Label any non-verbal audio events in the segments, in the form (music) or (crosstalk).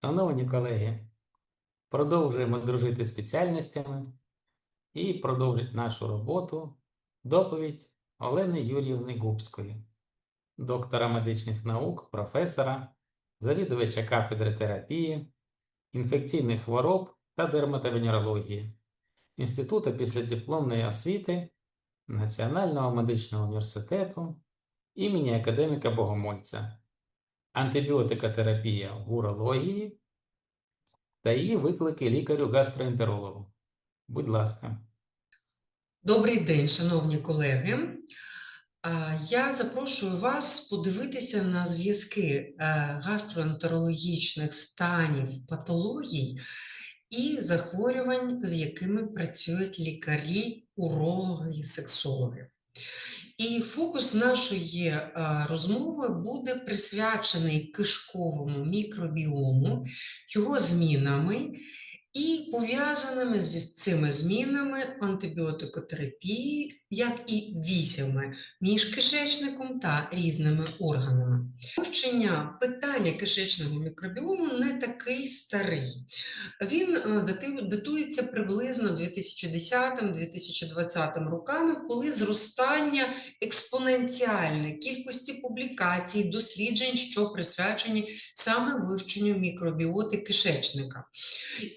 Шановні колеги, продовжуємо дружити спеціальностями і продовжить нашу роботу доповідь Олени Юріївни Губської, доктора медичних наук, професора, завідувача кафедри терапії, інфекційних хвороб та дерматовенерології Інституту післядипломної освіти Національного медичного університету імені академіка Богомольця антибіотикотерапія в урології та її виклики лікарю-гастроентерологу. Будь ласка. Добрий день, шановні колеги. Я запрошую вас подивитися на зв'язки е, гастроентерологічних станів, патологій і захворювань, з якими працюють лікарі, урологи і сексологи. І фокус нашої е, розмови буде присвячений кишковому мікробіому, його змінами і пов'язаними з цими змінами антибіотикотерапії, як і вісями між кишечником та різними органами. Вивчення питання кишечного мікробіому не такий старий. Він е, датується приблизно 2010-2020 роками, коли зростання експоненціальне кількості публікацій, досліджень, що присвячені саме вивченню мікробіоти кишечника.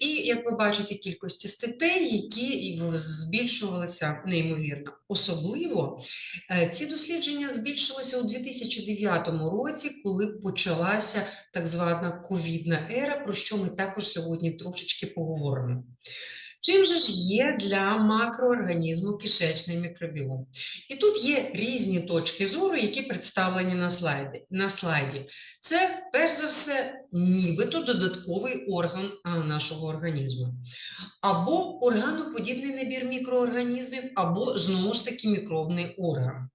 І як ви бачите, кількості статей, які збільшувалися неймовірно. Особливо е, ці дослідження збільшилися у 2009 році, коли почалася так звана ковідна ера, про що ми також сьогодні трошечки поговоримо. Чим же ж є для макроорганізму кишечний мікробіом? І тут є різні точки зору, які представлені на слайді. На слайді. Це, перш за все, нібито додатковий орган нашого організму. Або органоподібний набір мікроорганізмів, або знову ж таки мікробний орган.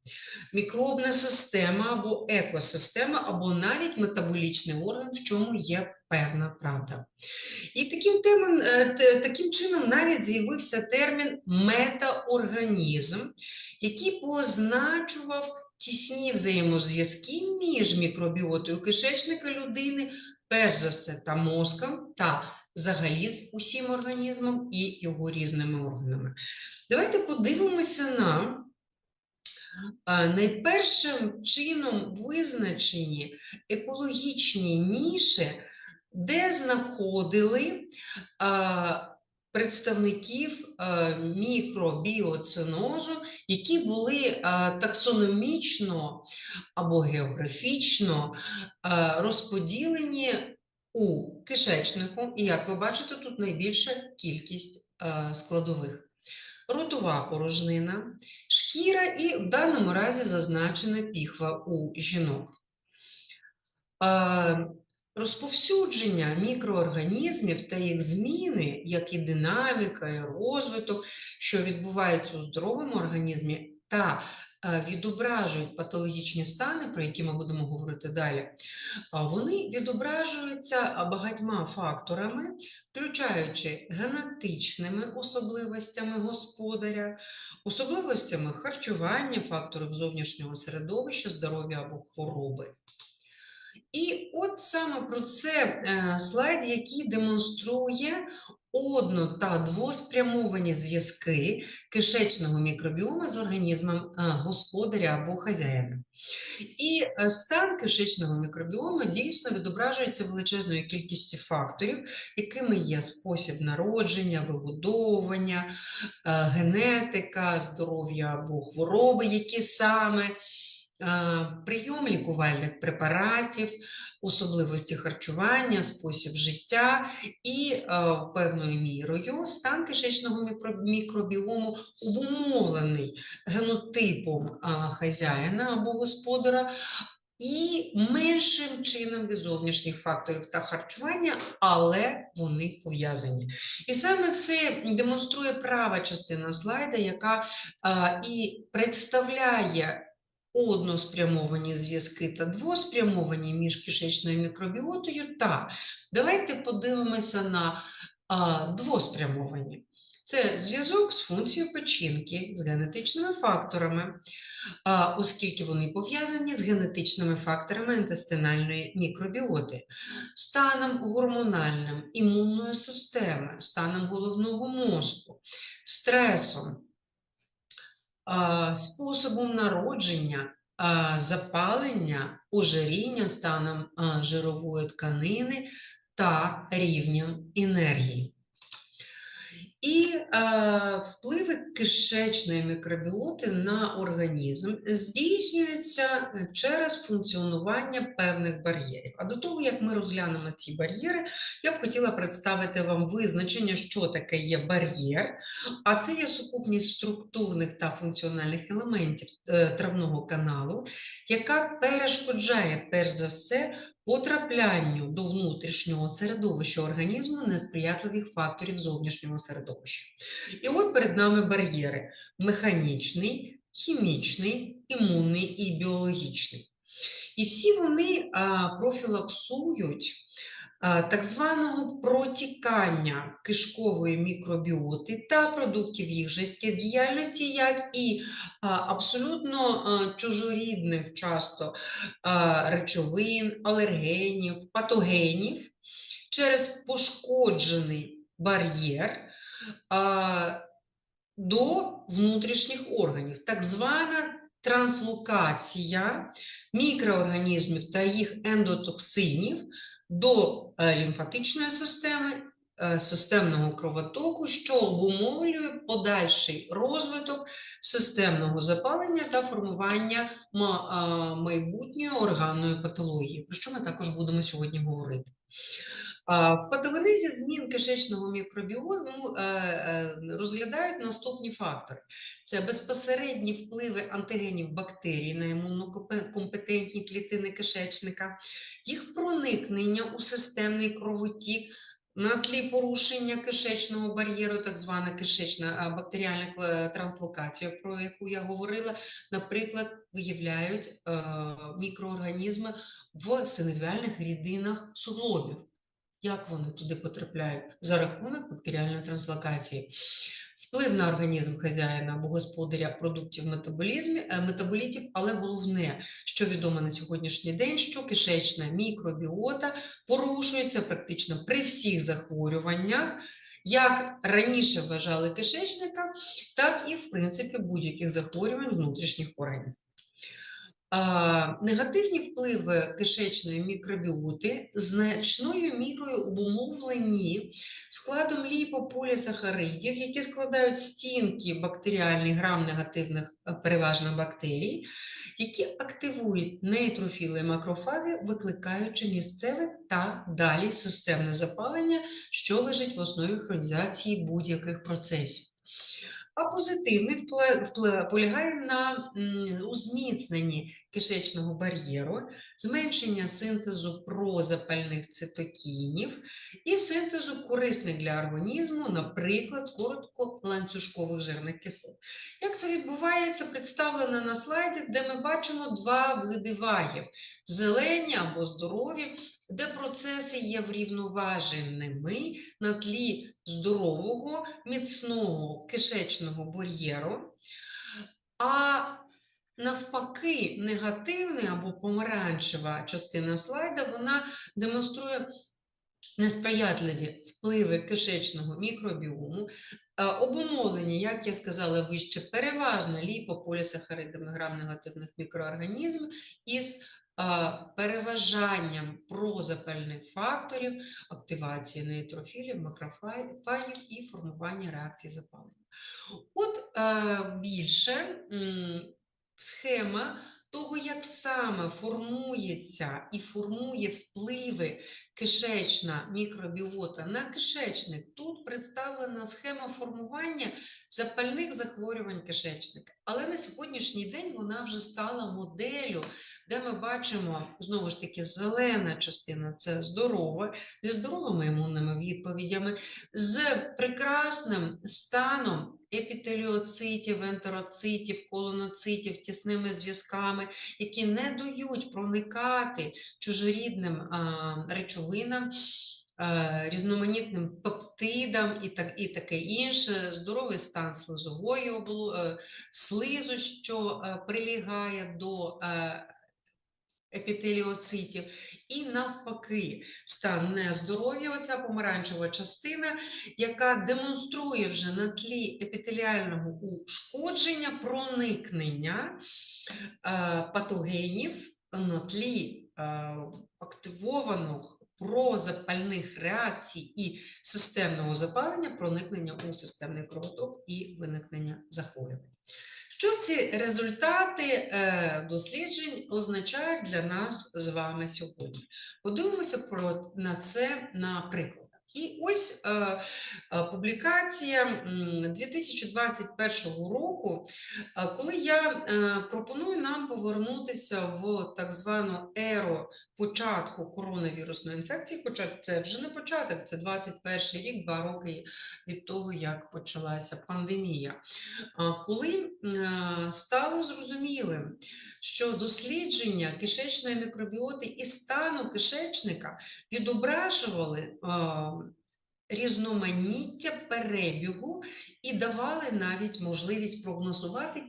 Мікробна система або екосистема, або навіть метаболічний орган, в чому є певна правда. І таким, темом, е, таким чином навіть з'явився термін метаорганізм, який позначував тісні взаємозв'язки між мікробіотою кишечника людини, перш за все, та мозком, та взагалі з усім організмом і його різними органами. Давайте подивимося на найпершим чином визначені екологічні ніші, де знаходили представників мікробіоцинозу, які були таксономічно або географічно розподілені у кишечнику, і як ви бачите, тут найбільша кількість складових. Ротова порожнина, шкіра і в даному разі зазначена піхва у жінок. Е, Розповсюдження мікроорганізмів та їх зміни, як і динаміка, і розвиток, що відбувається у здоровому організмі, та е, відображують патологічні стани, про які ми будемо говорити далі, вони відображуються багатьма факторами, включаючи генетичними особливостями господаря, особливостями харчування, факторів зовнішнього середовища, здоров'я або хвороби. І от саме про це е, слайд, який демонструє одно- та двоспрямовані зв'язки кишечного мікробіома з організмом е, господаря або хазяїна. І е, стан кишечного мікробіому дійсно відображується величезною кількістю факторів, якими є спосіб народження, вигодовування, генетика, здоров'я або хвороби, які саме. Е, Прийом лікувальних препаратів, особливості харчування, спосіб життя і е, певною мірою стан кишечного мікробіому обумовлений генотипом хазяїна або господара, і меншим чином від зовнішніх факторів та харчування, але вони пов'язані. І саме це демонструє права частина слайда, яка і представляє односпрямовані зв'язки та двоспрямовані між кишечною мікробіотою. Та давайте подивимося на а, двоспрямовані. Це зв'язок з функцією печінки, з генетичними факторами, оскільки вони пов'язані з генетичними факторами інтестинальної мікробіоти, станом гормональним, імунної системи, станом головного мозку, стресом, способом народження, запалення, ожиріння станом жирової тканини та рівнем енергії. І е, впливи кишечної мікробіоти на організм здійснюються е, через функціонування певних бар'єрів. А до того, як ми розглянемо ці бар'єри, я б хотіла представити вам визначення, що таке є бар'єр, а це є сукупність структурних та функціональних елементів е, травного каналу, яка перешкоджає перш за все потраплянню до внутрішнього середовища організму несприятливих факторів зовнішнього середовища. І от перед нами бар'єри: механічний, хімічний, імунний і біологічний. І всі вони профілаксують так званого протікання кишкової мікробіоти та продуктів їх життєдіяльності, як і абсолютно чужорідних часто речовин, алергенів, патогенів через пошкоджений бар'єр до внутрішніх органів, так звана транслокація мікроорганізмів та їх ендотоксинів до е, лімфатичної системи, е, системного кровотоку, що обумовлює подальший розвиток системного запалення та формування майбутньої органної патології, про що ми також будемо сьогодні говорити. В патогенезі змін кишечного мікробіому е, е, розглядають наступні фактори: це безпосередні впливи антигенів бактерій на імунокомпетентні клітини кишечника, їх проникнення у системний кровотік. На тлі порушення кишечного бар'єру, так звана кишечна бактеріальна кла- транслокація, про яку я говорила, наприклад, виявляють е, мікроорганізми в синовіальних рідинах суглобів. Як вони туди потрапляють? За рахунок бактеріальної транслокації. Вплив на організм хазяїна або господаря продуктів метаболізмі, е, метаболітів, але головне, що відомо на сьогоднішній день, що кишечна мікробіота порушується практично при всіх захворюваннях, як раніше вважали кишечника, так і, в принципі, будь-яких захворювань внутрішніх органів. Негативні впливи кишечної мікробіоти значною мірою обумовлені складом ліпополісахаридів, які складають стінки бактеріальних грам-негативних е, переважно бактерій, які активують нейтрофіли макрофаги, викликаючи місцеве та далі системне запалення, що лежить в основі хронізації будь-яких процесів. А позитивний вплив, полягає на узміцненні кишечного бар'єру, зменшення синтезу прозапальних цитокінів і синтезу корисних для організму, наприклад, коротколанцюжкових жирних кислот. Як це відбувається, представлено на слайді, де ми бачимо два види вагів: зелені або здорові, де процеси є врівноваженими на тлі здорового, міцного кишечного бар'єру, а навпаки, негативний або помаранчева частина слайда, вона демонструє несприятливі впливи кишечного мікробіому, е, обумовлені, як я сказала вище, переважно ліпополісахаридами грам-негативних мікроорганізмів із переважанням прозапальних факторів, активації нейтрофілів, макрофагів і формування реакції запалення. От е, більше схема того, як саме формується і формує впливи кишечна мікробіота на кишечник. Тут представлена схема формування запальних захворювань кишечника. Але на сьогоднішній день вона вже стала моделлю, де ми бачимо знову ж таки зелена частина це здорова, зі здоровими імунними відповідями, з прекрасним станом епітеліоцитів, ентероцитів, колоноцитів, тісними зв'язками, які не дають проникати чужорідним а, речовинам е, різноманітним пептидам і, так, і таке інше, здоровий стан слизової облу, е, слизу, що е, прилягає до епітеліоцитів, і навпаки, стан нездоров'я, оця помаранчева частина, яка демонструє вже на тлі епітеліального ушкодження проникнення патогенів на тлі активованих прозапальних реакцій і системного запалення, проникнення у системний кровоток і виникнення захворювань. Що ці результати е, досліджень означають для нас з вами сьогодні? Подивимося про, на це на прикладах. І ось е, е, публікація 2021 року, е, коли я пропоную нам повернутися в так звану еру початку коронавірусної інфекції, хоча це вже не початок, це 21 рік, два роки від того, як почалася пандемія. Коли стало зрозумілим, що дослідження кишечної мікробіоти і стану кишечника відображували е, різноманіття перебігу і давали навіть можливість прогнозувати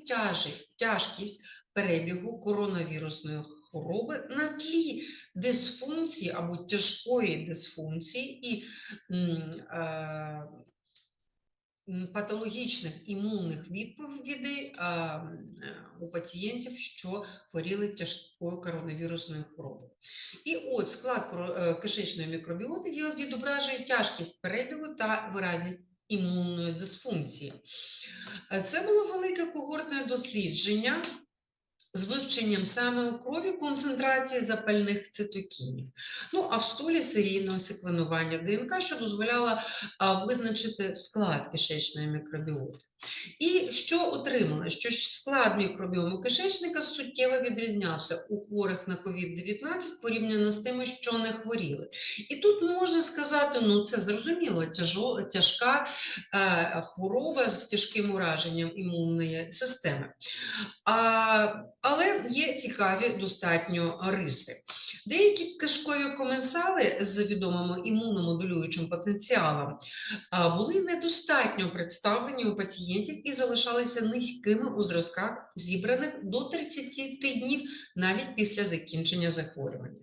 тяжкість перебігу коронавірусної хвороби на тлі дисфункції або тяжкої дисфункції. І е, патологічних імунних відповідей у пацієнтів, що хворіли тяжкою коронавірусною хворобою. І от склад е, кишечної мікробіоти відображує тяжкість перебігу та виразність імунної дисфункції. Це було велике когортне дослідження. З вивченням саме у крові концентрації запальних цитокінів. Ну а в столі серійного секвенування ДНК, що дозволяло визначити склад кишечної мікробіоти. І що отримали? Що склад мікробіому кишечника суттєво відрізнявся у хворих на COVID-19 порівняно з тими, що не хворіли. І тут можна сказати, ну це зрозуміло, тяжо, тяжка е, хвороба з тяжким ураженням імунної системи. А, але є цікаві достатньо риси. Деякі кишкові коменсали з відомим імуномодулюючим потенціалом були недостатньо представлені у пацієнтів і залишалися низькими у зразках, зібраних до 30 днів навіть після закінчення захворювання.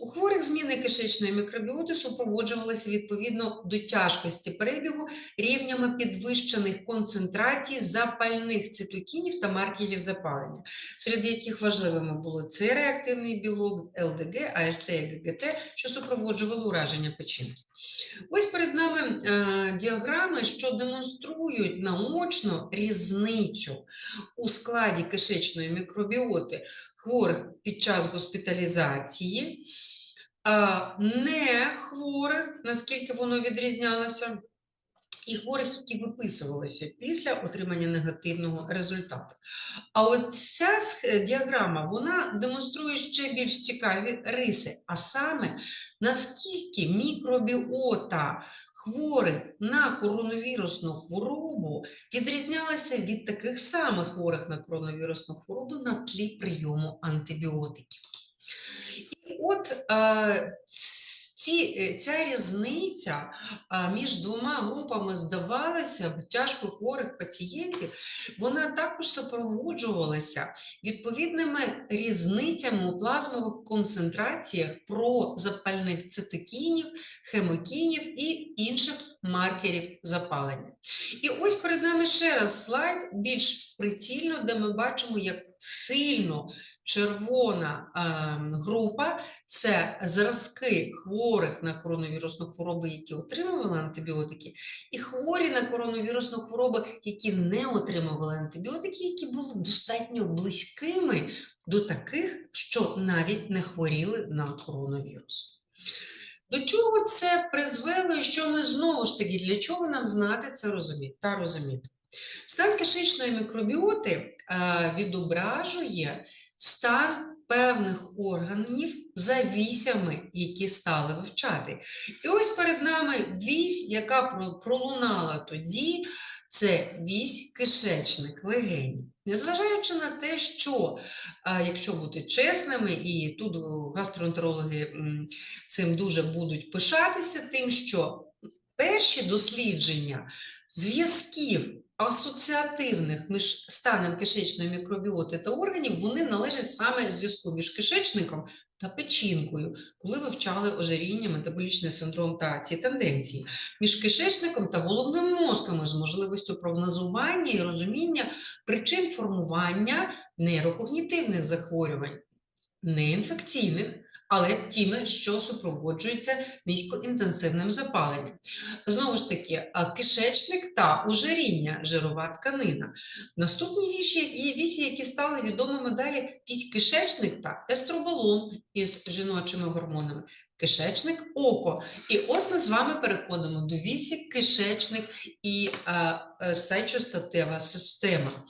У хворих зміни кишечної мікробіоти супроводжувалися відповідно до тяжкості перебігу рівнями підвищених концентрацій запальних цитокінів та маркерів запалення, серед яких важливими були С-реактивний білок, ЛДГ, АСТ і ГГТ, що супроводжували ураження печінки. Ось перед нами е, діаграми, що демонструють наочно різницю у складі кишечної мікробіоти хворих під час госпіталізації, не хворих, наскільки воно відрізнялося, і хворих, які виписувалися після отримання негативного результату. А от ця діаграма вона демонструє ще більш цікаві риси, а саме наскільки мікробіота хворих на коронавірусну хворобу відрізнялася від таких самих хворих на коронавірусну хворобу на тлі прийому антибіотиків. І от е, ці, е, ця різниця між двома групами здавалося тяжко хворих пацієнтів, вона також супроводжувалася відповідними різницями у плазмових концентраціях прозапальних цитокінів, хемокінів і інших маркерів запалення. І ось перед нами ще раз слайд більш прицільно, де ми бачимо, як сильно червона е, група це зразки хворих на коронавірусну хворобу, які отримували антибіотики, і хворі на коронавірусну хворобу, які не отримували антибіотики, які були достатньо близькими до таких, що навіть не хворіли на коронавірус. До чого це призвело, і що ми знову ж таки, для чого нам знати це розуміти та розуміти? Стан кишечної мікробіоти е, відображує стан певних органів за вісями, які стали вивчати. І ось перед нами вісь, яка пролунала тоді, це вісь, кишечник, легені. Незважаючи на те, що, якщо бути чесними, і тут гастроентерологи цим дуже будуть пишатися, тим, що перші дослідження зв'язків асоціативних між станом кишечної мікробіоти та органів, вони належать саме зв'язку між кишечником та печінкою, коли вивчали ожиріння, метаболічний синдром та ці тенденції. Між кишечником та головним мозком з можливістю прогнозування і розуміння причин формування нейрокогнітивних захворювань, не інфекційних, але тими, що супроводжуються низькоінтенсивним запаленням. Знову ж таки, кишечник та ожиріння, жирова тканина. Наступні віші, вісі, які стали відомими далі, пісь кишечник та естроболон із жіночими гормонами. Кишечник, око. І от ми з вами переходимо до вісі, кишечник і е, е, сечостатева система.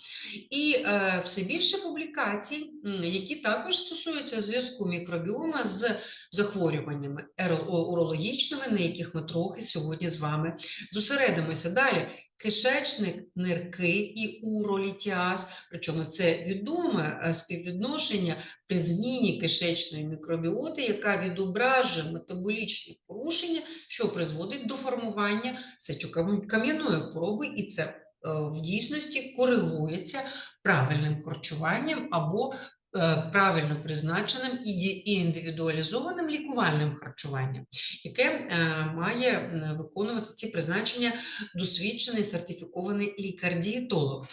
І е, все більше публікацій, які також стосуються зв'язку мікробіома з захворюваннями урологічними, на яких ми трохи сьогодні з вами зосередимося. Далі кишечник, нирки і уролітіаз, причому це відоме е, співвідношення при зміні кишечної мікробіоти, яка відображує метаболічні порушення, що призводить до формування сечокам'яної хвороби, і це е, в дійсності коригується правильним харчуванням або е, правильно призначеним і індивідуалізованим лікувальним харчуванням, яке е, має виконувати ці призначення досвідчений сертифікований лікар-дієтолог.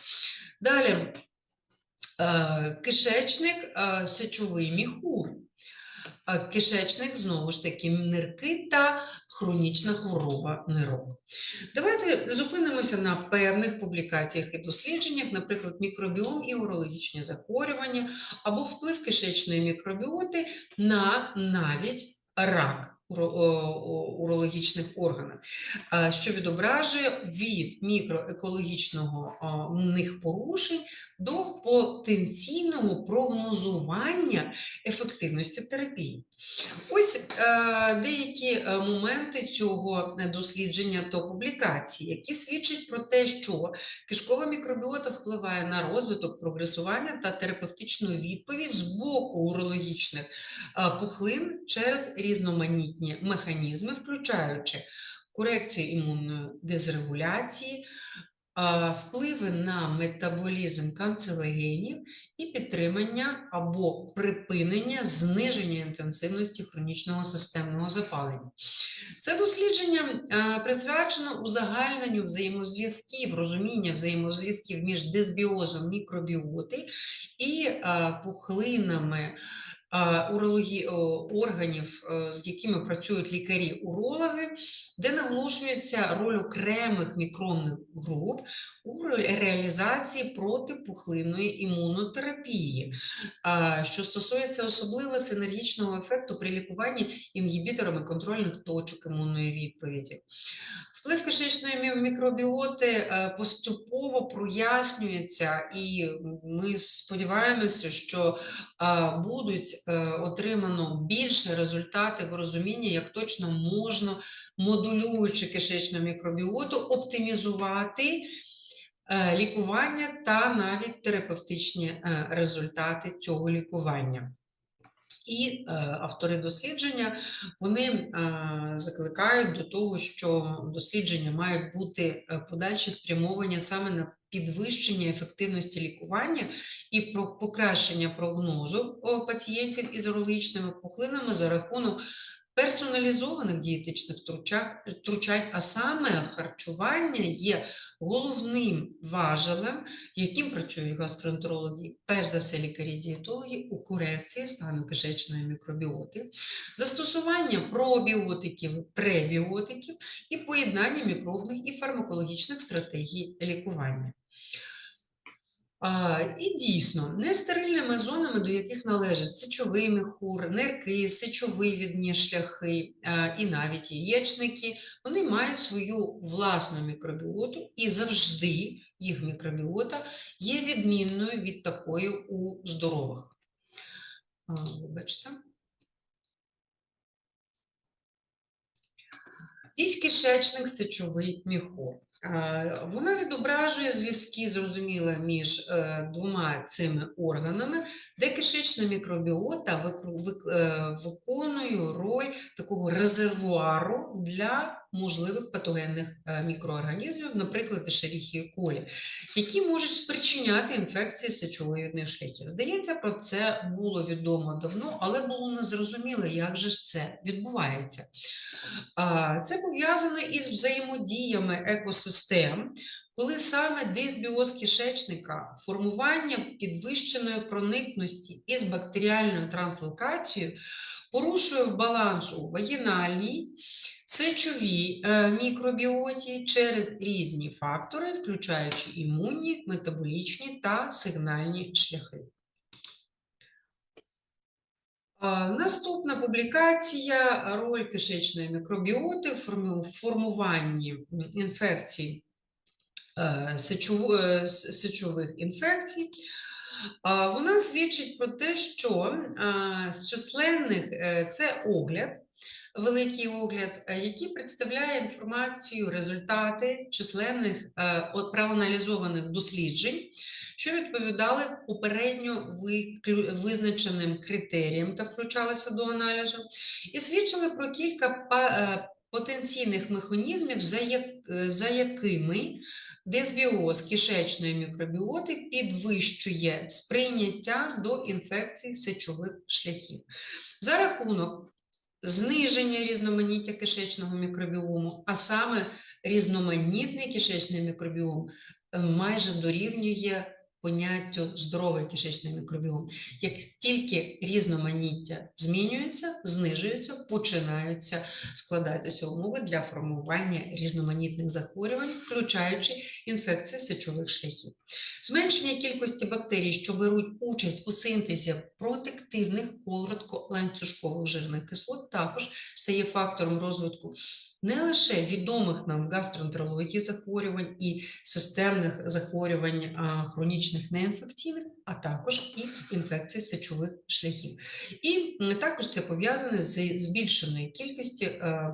Далі кишечник, сечовий міхур. Е, Кишечник, знову ж таки, нирки та хронічна хвороба нирок. Давайте зупинимося на певних публікаціях і дослідженнях, наприклад, мікробіом і урологічні захворювання, або вплив кишечної мікробіоти на навіть рак урологічних органів, е, що відображує від мікроекологічного них порушень до потенційного прогнозування ефективності терапії. Ось е, деякі е, моменти цього дослідження та публікації, які свідчать про те, що кишкова мікробіота впливає на розвиток, прогресування та терапевтичну відповідь з боку урологічних е, пухлин через різноманітні механізми, включаючи корекцію імунної дезрегуляції, впливи на метаболізм канцерогенів і підтримання або припинення зниження інтенсивності хронічного системного запалення. Це дослідження присвячено узагальненню взаємозв'язків, розуміння взаємозв'язків між дисбіозом мікробіоти і пухлинами е, урологі... органів, е, з якими працюють лікарі-урологи, де наголошується роль окремих мікронних груп у реалізації протипухлинної імунотерапії, що стосується особливо синергічного ефекту при лікуванні інгібіторами контрольних точок імунної відповіді. Вплив кишечної мікробіоти е, поступово прояснюється, і ми сподіваємося, що е, будуть е, отримано більше результатів розуміння, як точно можна, модулюючи кишечну мікробіоту, оптимізувати лікування та навіть терапевтичні результати цього лікування. І е, автори дослідження вони е, закликають до того, що дослідження мають бути е, подальші спрямовані саме на підвищення ефективності лікування і про покращення прогнозу пацієнтів із урологічними пухлинами за рахунок персоналізованих дієтичних втручань, а саме харчування є головним важелем, яким працюють гастроентерологи, перш за все лікарі-дієтологи у корекції стану кишечної мікробіоти, застосування пробіотиків, пребіотиків і поєднання мікробних і фармакологічних стратегій лікування. А, і дійсно, нестерильними зонами, до яких належать сечовий міхур, нирки, сечовивідні шляхи а, і навіть яєчники, вони мають свою власну мікробіоту і завжди їх мікробіота є відмінною від такої у здорових. А, Вибачте. Вісь кишечник, сечовий міхур. Е, Вона відображує зв'язки, зрозуміло, між е, двома цими органами, де кишечна мікробіота е, виконує роль такого резервуару для можливих патогенних е, мікроорганізмів, наприклад, Escherichia колі, які можуть спричиняти інфекції сечовидних шляхів. Здається, про це було відомо давно, але було незрозуміло, як же ж це відбувається. Це пов'язано із взаємодіями екосистем, коли саме дисбіоз кишечника, формування підвищеної проникності із бактеріальною транслокацією порушує баланс у вагінальній, сечовій е, мікробіоті через різні фактори, включаючи імунні, метаболічні та сигнальні шляхи. Наступна публікація роль кишечної мікробіоти в формуванні інфекцій е, сечово- е, с- сечових інфекцій. Вона свідчить про те, що з численних е, це огляд, великий огляд, е, який представляє інформацію, результати численних е, проаналізованих досліджень, що відповідали попередньо визначеним критеріям та включалися до аналізу, і свідчили про кілька е, потенційних механізмів, за, як, е, за якими дисбіоз кишечної мікробіоти підвищує сприйняття до інфекцій сечових шляхів. За рахунок зниження різноманіття кишечного мікробіому, а саме різноманітний кишечний мікробіом е, майже дорівнює поняттю здоровий кишечний мікробіом. Як тільки різноманіття змінюється, знижується, починаються складатися умови для формування різноманітних захворювань, включаючи інфекції сечових шляхів. Зменшення кількості бактерій, що беруть участь у синтезі протективних коротколанцюжкових жирних кислот, також стає фактором розвитку не лише відомих нам гастроентерології захворювань і системних захворювань хронічних неінфекційних, а також і інфекцій сечових шляхів. І також це пов'язане з збільшеною кількістю е,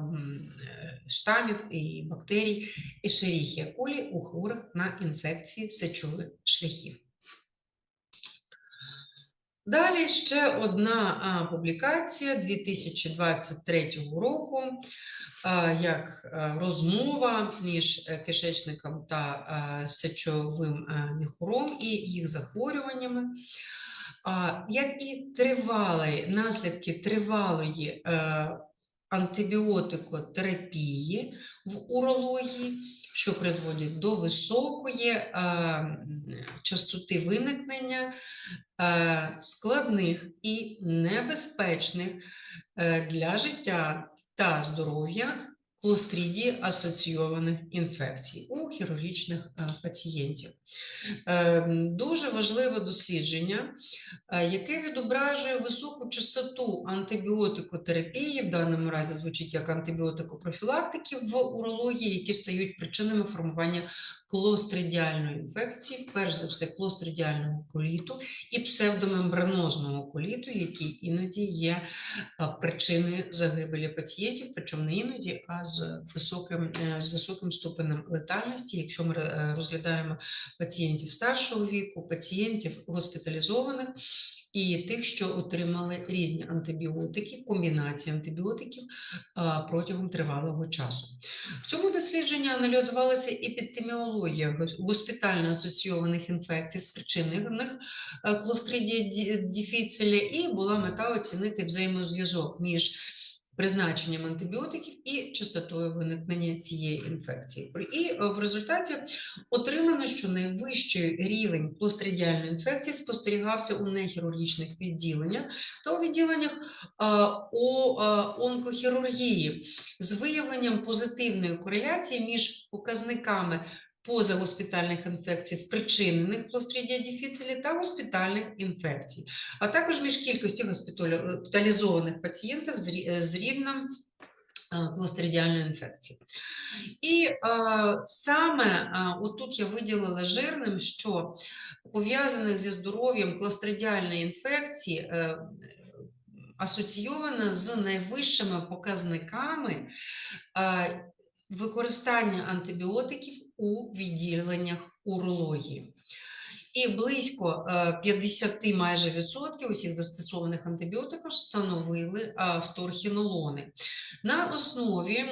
штамів і бактерій Escherichia coli у хворих на інфекції сечових шляхів. Далі ще одна публікація 2023 року, як розмова між е, кишечником та сечовим а, міхуром і їх захворюваннями. Як і тривалий, наслідки тривалої е, антибіотикотерапії в урології, що призводить до високої е, частоти виникнення е, складних і небезпечних е, для життя та здоров'я клостридії асоційованих інфекцій у хірургічних е, пацієнтів. Е, Дуже важливе дослідження, е, яке відображує високу частоту антибіотикотерапії, в даному разі звучить як антибіотикопрофілактики в урології, які стають причинами формування клостридіальної інфекції, перш за все клостридіального коліту і псевдомембранозного коліту, який іноді є причиною загибелі пацієнтів, причому не іноді, а з високим, е, з високим ступенем летальності, якщо ми е, розглядаємо пацієнтів старшого віку, пацієнтів госпіталізованих і тих, що отримали різні антибіотики, комбінації антибіотиків протягом тривалого часу. В цьому дослідженні аналізувалася епідеміологія гос- госпітально асоційованих інфекцій, спричинених е, Clostridia ді- і була мета оцінити взаємозв'язок між призначенням антибіотиків і частотою виникнення цієї інфекції. І е, в результаті отримано, що найвищий рівень клостридіальної інфекції спостерігався у нехірургічних відділеннях та у відділеннях у онкохірургії з виявленням позитивної кореляції між показниками позагоспітальних інфекцій, спричинених Clostridia difficile та госпітальних інфекцій, а також між кількістю госпіталізованих пацієнтів з рівнем а, клостридіальної інфекції. І е, саме е, отут я виділила жирним, що пов'язаних зі здоров'ям клостридіальної інфекції е, асоційована з найвищими показниками е, використання антибіотиків у відділеннях урології. І близько е, 50 майже відсотків усіх застосованих антибіотиків встановили а, вторхінолони. На основі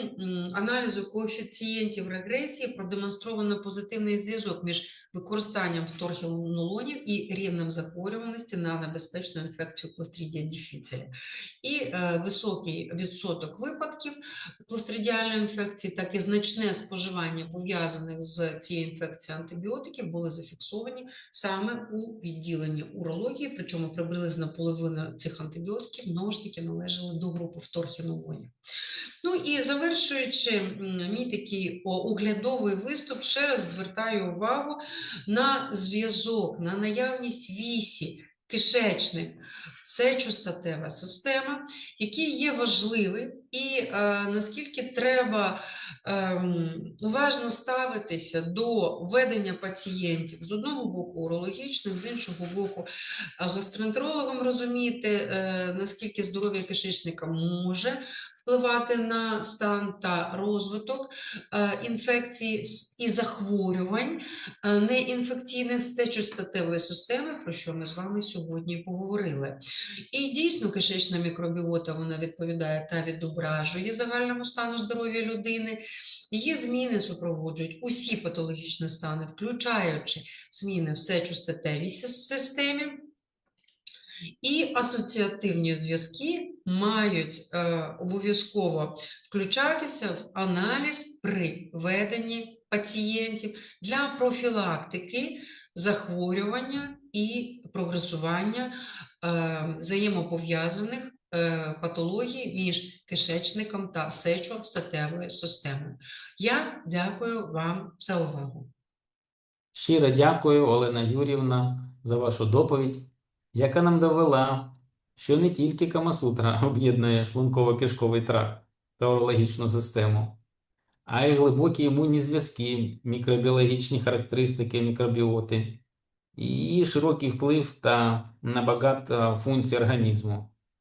аналізу коефіцієнтів регресії продемонстровано позитивний зв'язок між використанням вторхінолонів і рівнем захворюваності на небезпечну інфекцію Clostridia difficile. І е, високий відсоток випадків клостридіальної інфекції, так і значне споживання пов'язаних з цією інфекцією антибіотиків були зафіксовані саме у відділенні урології, причому приблизно половина цих антибіотиків знову ж таки належали до групи вторхінолонів. Ну і завершуючи мій такий оглядовий виступ, ще раз звертаю увагу на зв'язок, на наявність вісі, кишечник, сечостатева система, які є важливі, і е, наскільки треба ем, уважно ставитися до ведення пацієнтів з одного боку урологічних, з іншого боку, е, гастроентерологом розуміти, е, наскільки здоров'я кишечника може впливати на стан та розвиток е, інфекцій і захворювань е, неінфекційних стечостатевої системи, про що ми з вами сьогодні поговорили. І дійсно кишечна мікробіота вона відповідає та відображує загальному стану здоров'я людини. Її зміни супроводжують усі патологічні стани, включаючи зміни в сечостатевій сис- системі. І асоціативні зв'язки мають е, обов'язково включатися в аналіз при веденні пацієнтів для профілактики захворювання і прогресування е, взаємопов'язаних е, патологій між кишечником та сечостатевою системою. Я дякую вам за увагу. Щиро дякую, Олена Юрівна, за вашу доповідь, яка нам довела, що не тільки Камасутра (laughs) об'єднує шлунково-кишковий тракт та урологічну систему, а й глибокі імунні зв'язки, мікробіологічні характеристики мікробіоти і широкий вплив та на багато функцій організму.